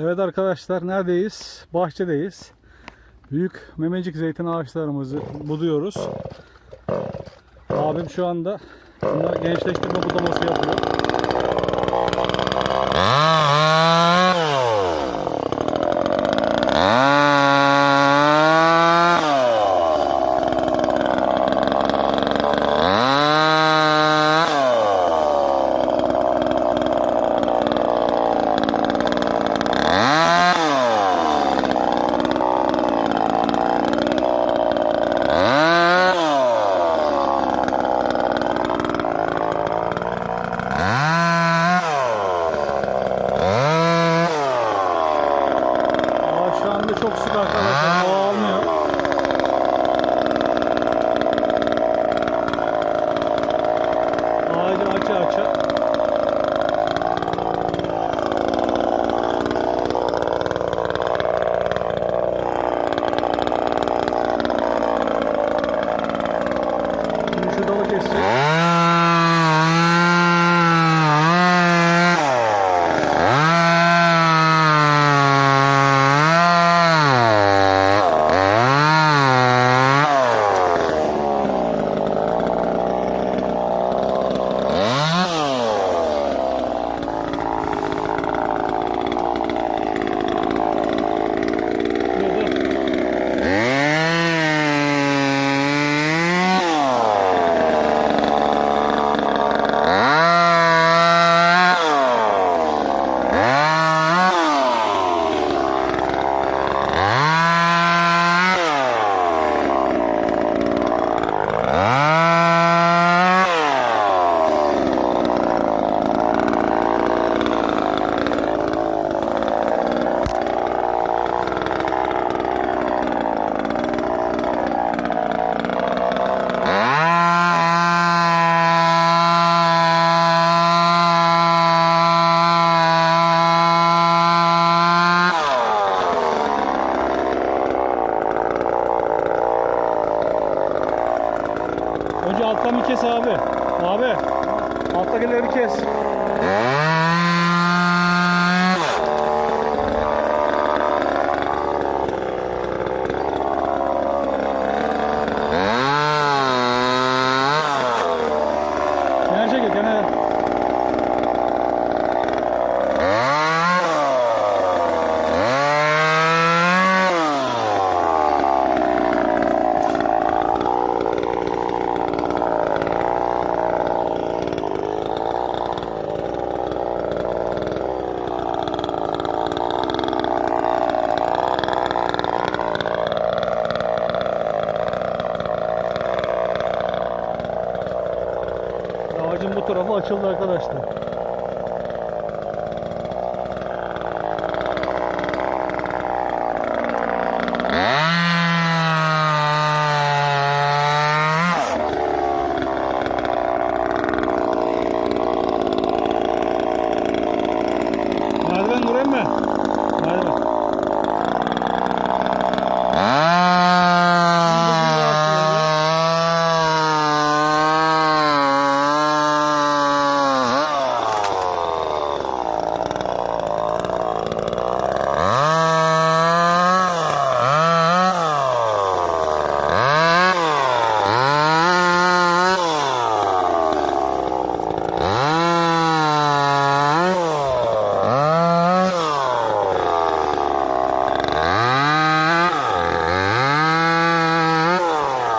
Evet arkadaşlar neredeyiz? Bahçedeyiz. Büyük memecik zeytin ağaçlarımızı buduyoruz. Abim şu anda bunlar gençleştirme budaması yapıyor. Önce alttan bir kes abi. Abi. Alttakileri kes. Açıldı arkadaşlar. Merdiven vurayım mı? Merdiven.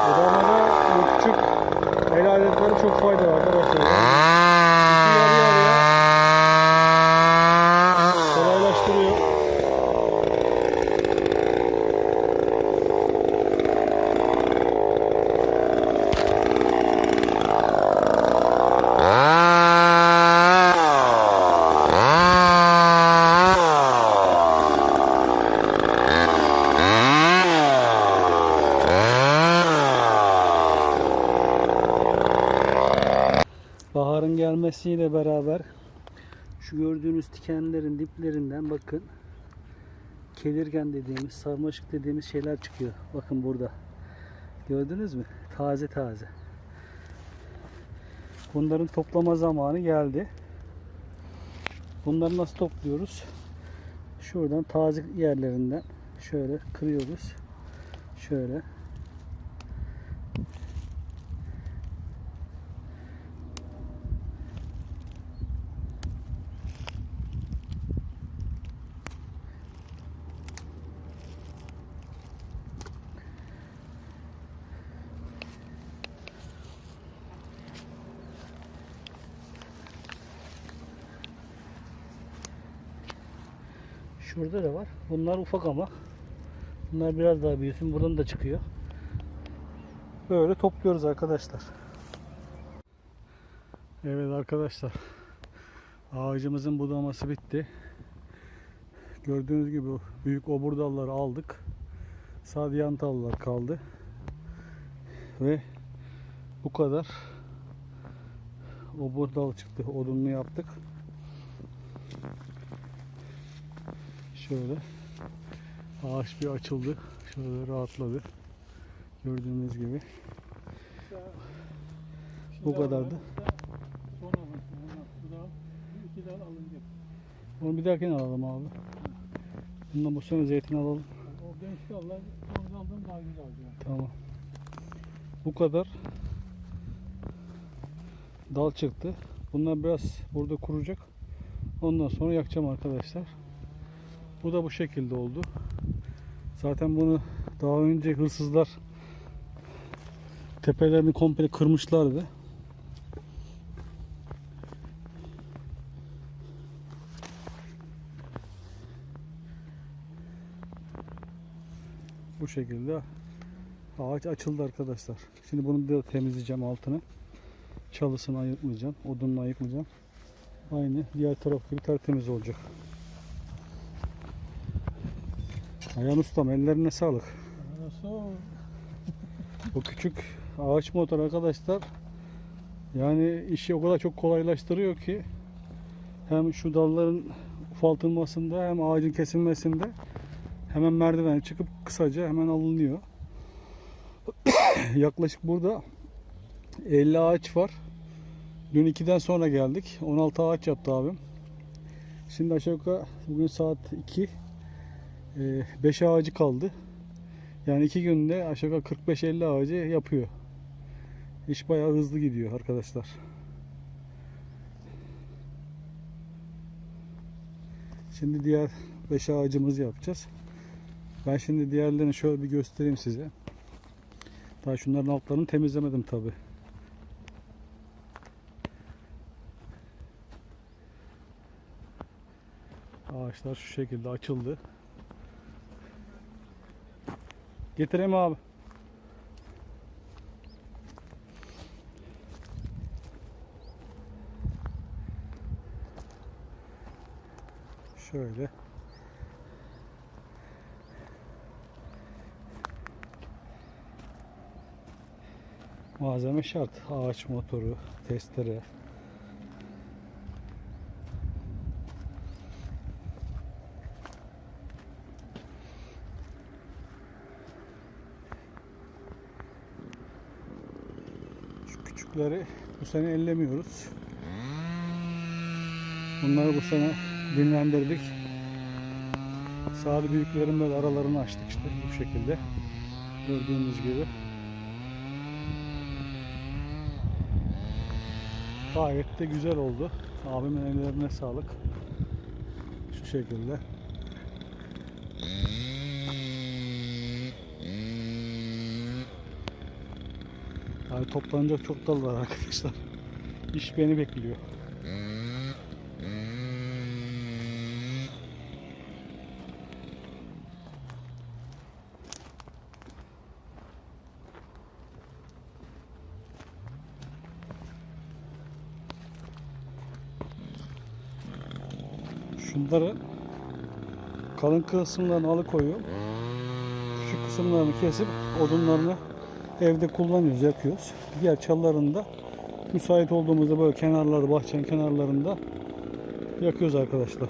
Budamada bu küçük el aletleri çok faydalı arkadaşlar. İki yarı yarıya kolaylaştırıyor. Gelmesiyle beraber şu gördüğünüz tikenlerin diplerinden bakın kelirgen dediğimiz, sarmaşık dediğimiz şeyler çıkıyor. Bakın burada. Gördünüz mü? Taze taze. Bunların toplama zamanı geldi. Bunları nasıl topluyoruz? Şuradan taze yerlerinden şöyle kırıyoruz. Şöyle. Şurada da var. Bunlar ufak ama. Bunlar biraz daha büyüsün. Buradan da çıkıyor. Böyle topluyoruz arkadaşlar. Evet arkadaşlar. Ağacımızın budaması bitti. Gördüğünüz gibi büyük obur dalları aldık. Sadece yan kaldı. Ve bu kadar obur dal çıktı. Odunlu yaptık. Şöyle ağaç bir açıldı. Şöyle rahatladı. Gördüğünüz gibi. Bu kadardı. Onu bir dahakine alalım abi. Bundan bu sene zeytin alalım. Genç dallar son daldan daha güzel oluyor. Tamam. Bu kadar dal çıktı. Bunlar biraz burada kuracak. Ondan sonra yakacağım arkadaşlar. Bu da bu şekilde oldu. Zaten bunu daha önce hırsızlar tepelerini komple kırmışlardı. Bu şekilde ağaç açıldı arkadaşlar. Şimdi bunu da temizleyeceğim altını. Çalısını ayırtmayacağım. Odununu ayırtmayacağım. Aynı diğer taraf gibi tertemiz olacak. Ayhan ustam ellerine sağlık. Bu küçük ağaç motor arkadaşlar yani işi o kadar çok kolaylaştırıyor ki hem şu dalların ufaltılmasında hem ağacın kesilmesinde hemen merdiven çıkıp kısaca hemen alınıyor. Yaklaşık burada 50 ağaç var. Dün 2'den sonra geldik. 16 ağaç yaptı abim. Şimdi aşağı yukarı bugün saat 2. 5 ağacı kaldı. Yani iki günde aşağı yukarı 45-50 ağacı yapıyor. İş bayağı hızlı gidiyor arkadaşlar. Şimdi diğer 5 ağacımızı yapacağız. Ben şimdi diğerlerini şöyle bir göstereyim size. Daha şunların altlarını temizlemedim tabi. Ağaçlar şu şekilde açıldı. Getireyim abi. Şöyle. Malzeme şart. Ağaç motoru, testere. Küçükleri bu sene ellemiyoruz. Bunları bu sene dinlendirdik. Sağlı büyüklerin böyle aralarını açtık işte bu şekilde. Gördüğünüz gibi. Gayet de güzel oldu. Abimin ellerine sağlık. Şu şekilde. Abi toplanacak çok dal var arkadaşlar. İş beni bekliyor. Şunları kalın kısımlarını alıkoyuyor. Küçük kısımlarını kesip odunlarını evde kullanıyoruz, yakıyoruz. Diğer çalılarını da müsait olduğumuzda böyle kenarları, bahçenin kenarlarında yakıyoruz arkadaşlar.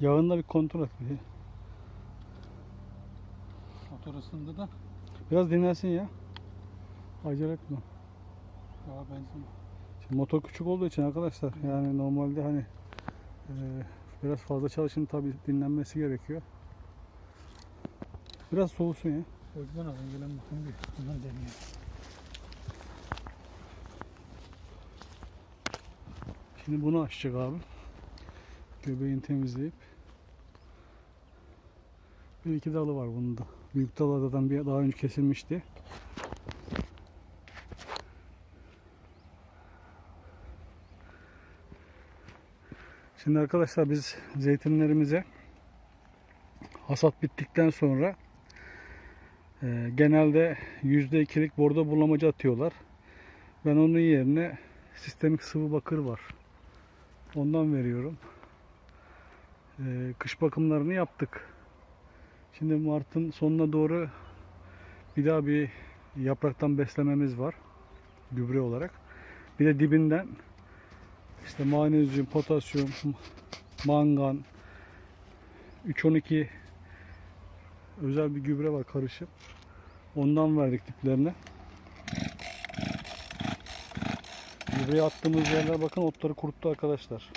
Yağını da bir kontrol et. bir. Motor ısındı da Biraz dinlensin ya. Acele etme. daha benzin. Şimdi motor küçük olduğu için arkadaşlar yani normalde hani e, biraz fazla çalışın tabi dinlenmesi gerekiyor. Biraz soğusun ya. Yüzden az gelen bakın bir bundan deniyor. Şimdi bunu açacak abi. Göbeğini temizleyip. Bir iki dalı var bunun da. Büyük dal zaten bir daha önce kesilmişti. Şimdi arkadaşlar biz zeytinlerimize hasat bittikten sonra e, genelde %2'lik bordo bulamacı atıyorlar. Ben onun yerine sistemik sıvı bakır var. Ondan veriyorum. Ee, kış bakımlarını yaptık. Şimdi Mart'ın sonuna doğru bir daha bir yapraktan beslememiz var. Gübre olarak. Bir de dibinden işte magnezyum, potasyum, mangan, 312 özel bir gübre var karışık. Ondan verdik diplerine. Gübreyi attığımız yerler bakın otları kuruttu arkadaşlar.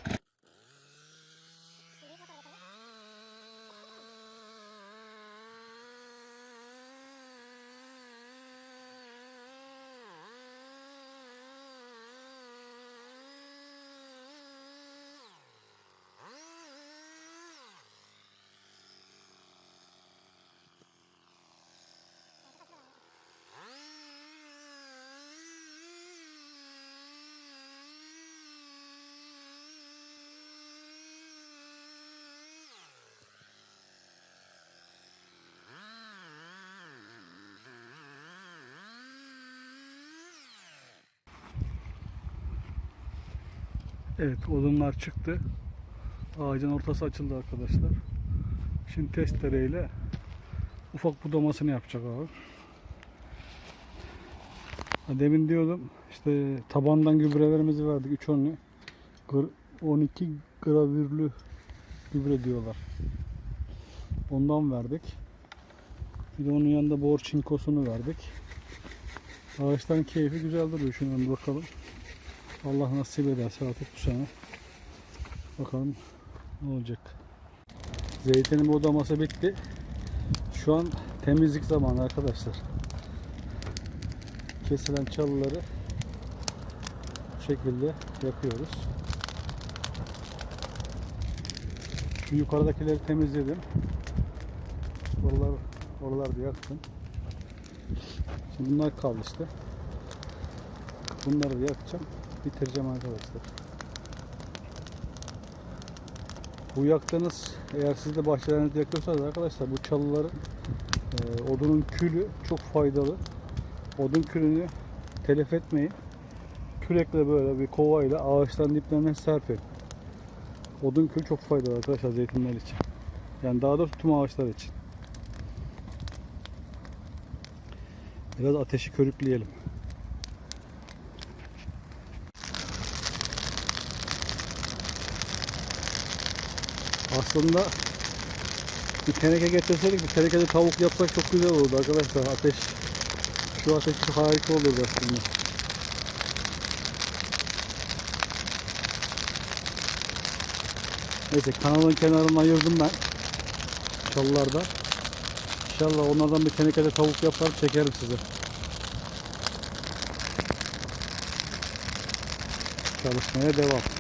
Evet odunlar çıktı. Ağacın ortası açıldı arkadaşlar. Şimdi testereyle ufak budamasını yapacak abi. Demin diyordum işte tabandan gübrelerimizi verdik 3 onlu. Gr- 12 gravürlü gübre diyorlar. Ondan verdik. Bir de onun yanında bor çinkosunu verdik. Ağaçların keyfi güzel duruyor. Bir bakalım. Allah nasip ederse artık bu sene. Bakalım ne olacak. Zeytinin budaması bitti. Şu an temizlik zamanı arkadaşlar. Kesilen çalıları bu şekilde yapıyoruz. Şu yukarıdakileri temizledim. Oralar, oralarda yaktım. Şimdi bunlar kaldı işte. Bunları da yakacağım. Bitireceğim arkadaşlar. Bu yaktığınız eğer siz de bahçelerinizde yakıyorsanız arkadaşlar bu çalıların e, odunun külü çok faydalı. Odun külünü telef etmeyin. Kürekle böyle bir kovayla ağaçların diplerine serpin. Odun külü çok faydalı arkadaşlar zeytinler için. Yani daha doğrusu tüm ağaçlar için. Biraz ateşi körükleyelim. Aslında bir teneke getirseydik bir tenekede tavuk yapsak çok güzel olurdu arkadaşlar. Ateş şu ateş harika olurdu aslında. Neyse kanalın kenarını ayırdım ben. Çalılarda. İnşallah onlardan bir tenekede tavuk yapar çekerim size. Çalışmaya devam.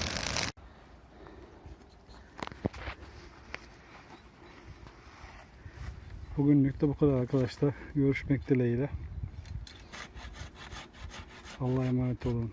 Bugünlük de bu kadar arkadaşlar. Görüşmek dileğiyle. Allah'a emanet olun.